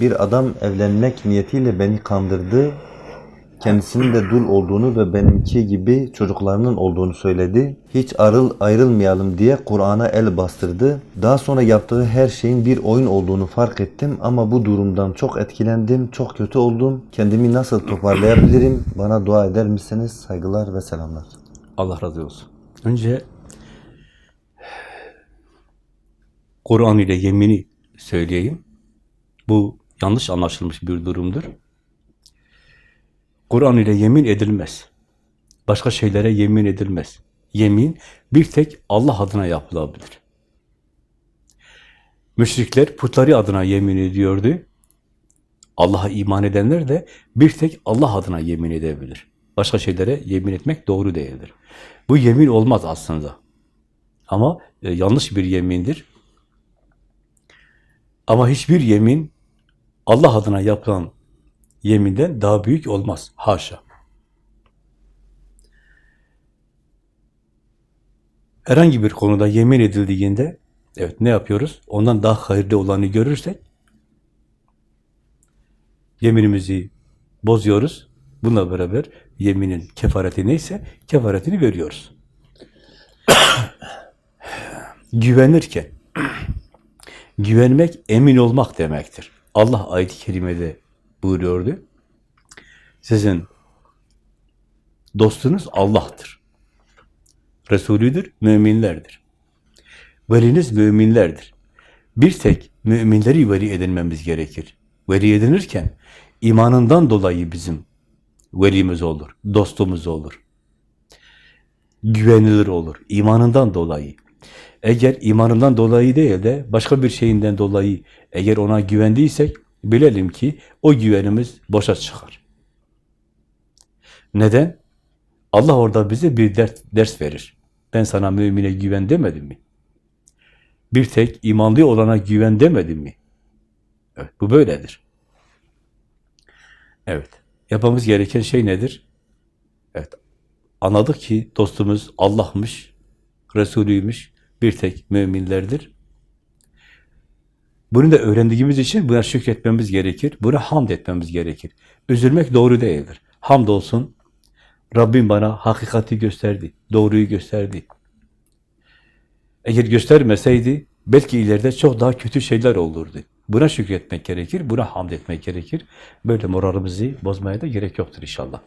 bir adam evlenmek niyetiyle beni kandırdı. Kendisinin de dul olduğunu ve benimki gibi çocuklarının olduğunu söyledi. Hiç arıl ayrılmayalım diye Kur'an'a el bastırdı. Daha sonra yaptığı her şeyin bir oyun olduğunu fark ettim ama bu durumdan çok etkilendim, çok kötü oldum. Kendimi nasıl toparlayabilirim? Bana dua eder misiniz? Saygılar ve selamlar. Allah razı olsun. Önce Kur'an ile yemini söyleyeyim. Bu yanlış anlaşılmış bir durumdur. Kur'an ile yemin edilmez. Başka şeylere yemin edilmez. Yemin bir tek Allah adına yapılabilir. Müşrikler putları adına yemin ediyordu. Allah'a iman edenler de bir tek Allah adına yemin edebilir. Başka şeylere yemin etmek doğru değildir. Bu yemin olmaz aslında. Ama e, yanlış bir yemindir. Ama hiçbir yemin Allah adına yapılan yeminden daha büyük olmaz. Haşa. Herhangi bir konuda yemin edildiğinde evet ne yapıyoruz? Ondan daha hayırlı olanı görürsek yeminimizi bozuyoruz. Bununla beraber yeminin kefareti neyse kefaretini veriyoruz. Güvenirken güvenmek emin olmak demektir. Allah ayet-i kerimede buyuruyordu. Sizin dostunuz Allah'tır. Resulüdür, müminlerdir. Veliniz müminlerdir. Bir tek müminleri veli edinmemiz gerekir. Veli edinirken imanından dolayı bizim velimiz olur, dostumuz olur. Güvenilir olur, imanından dolayı. Eğer imanından dolayı değil de başka bir şeyinden dolayı eğer ona güvendiysek bilelim ki o güvenimiz boşa çıkar. Neden? Allah orada bize bir ders, ders verir. Ben sana mümine güven demedim mi? Bir tek imanlı olana güven demedim mi? Evet, bu böyledir. Evet, yapmamız gereken şey nedir? Evet, anladık ki dostumuz Allah'mış, Resulüymüş, bir tek müminlerdir. Bunu da öğrendiğimiz için buna şükretmemiz gerekir, buna hamd etmemiz gerekir. Üzülmek doğru değildir. Hamdolsun, Rabbim bana hakikati gösterdi, doğruyu gösterdi. Eğer göstermeseydi, belki ileride çok daha kötü şeyler olurdu. Buna şükretmek gerekir, buna hamd etmek gerekir. Böyle moralimizi bozmaya da gerek yoktur inşallah.